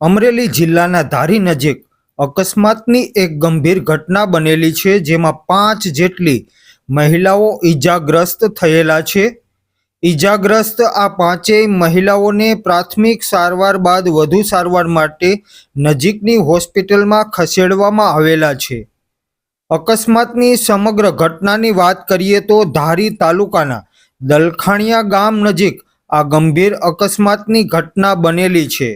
અમરેલી જિલ્લાના ધારી નજીક અકસ્માતની એક ગંભીર ઘટના બનેલી છે, જેમાં પાંચ જેટલી મહિલાઓ ઈજાગ્રસ્ત થયેલા છે. ઈજાગ્રસ્ત આ પાંચેય મહિલાઓને પ્રાથમિક સારવાર બાદ વધુ સારવાર માટે નજીકની હોસ્પિટલમાં ખસેડવામાં આવેલા છે. અકસ્માતની સમગ્ર ઘટનાની વાત કરીએ તો ધારી તાલુકાના દલખાણિયા ગામ નજીક આ ગંભીર અકસ્માતની ઘટના બનેલી છે.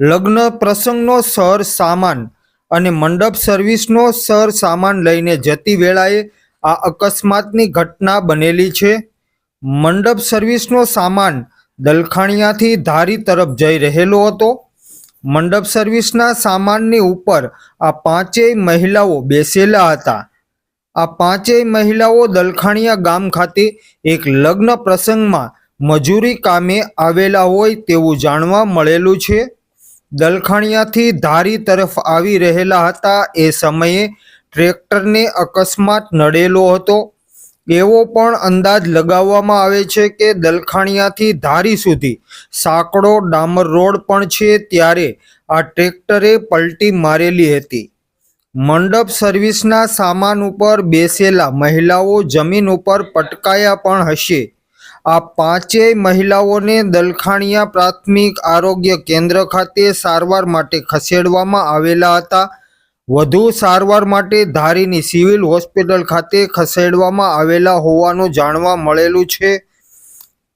લગ્ન પ્રસંગનો સર સામાન અને મંડપ સર્વિસનો સર સામાન લઈને જતી વેળાએ આ અકસ્માતની ઘટના બનેલી છે. મંડપ સર્વિસનો સામાન દલખાણિયાથી ધારી તરફ જઈ રહેલો હતો. મંડપ સર્વિસના સામાનની ઉપર આ પાંચેય મહિલાઓ બેસેલા હતા. આ પાંચેય મહિલાઓ દલખાણિયા ગામ ખાતે એક લગ્ન પ્રસંગમાં મજૂરી કામે આવેલા હોય તેવું જાણવા મળેલું છે. દલખાણિયાથી ધારી તરફ આવી રહેલા હતા. એ સમયે ટ્રેક્ટરને અકસ્માત નડેલો હતો. એવો પણ અંદાજ લગાવવામાં આવે છે કે દલખાણિયાથી ધારી સુધી સાંકડો ડામર રોડ પણ છે ત્યારે આ ટ્રેક્ટરે પલટી મારેલી હતી. મંડપ સર્વિસના સામાન ઉપર બેસેલા મહિલાઓ જમીન ઉપર પટકાયા પણ હશે. આ પાંચેય મહિલાઓને દલખાણિયા પ્રાથમિક આરોગ્ય કેન્દ્ર ખાતે સારવાર માટે ખસેડવામાં આવેલા હતા. વધુ સારવાર માટે ધારીની સિવિલ હોસ્પિટલ ખાતે ખસેડવામાં આવેલા હોવાનું જાણવા મળેલું છે.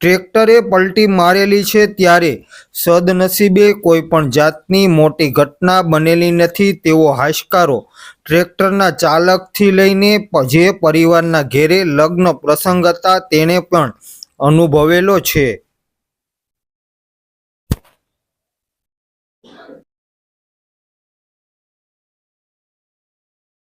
ટ્રેક્ટરે પલટી મારેલી છે ત્યારે સદનસીબે કોઈ પણ જાતની મોટી ઘટના બનેલી નથી તેવો હાશકારો ટ્રેક્ટરના ચાલકથી લઈને જે પરિવારના ઘેરે લગ્ન પ્રસંગ હતા તેણે પણ અનુભવેલો છે.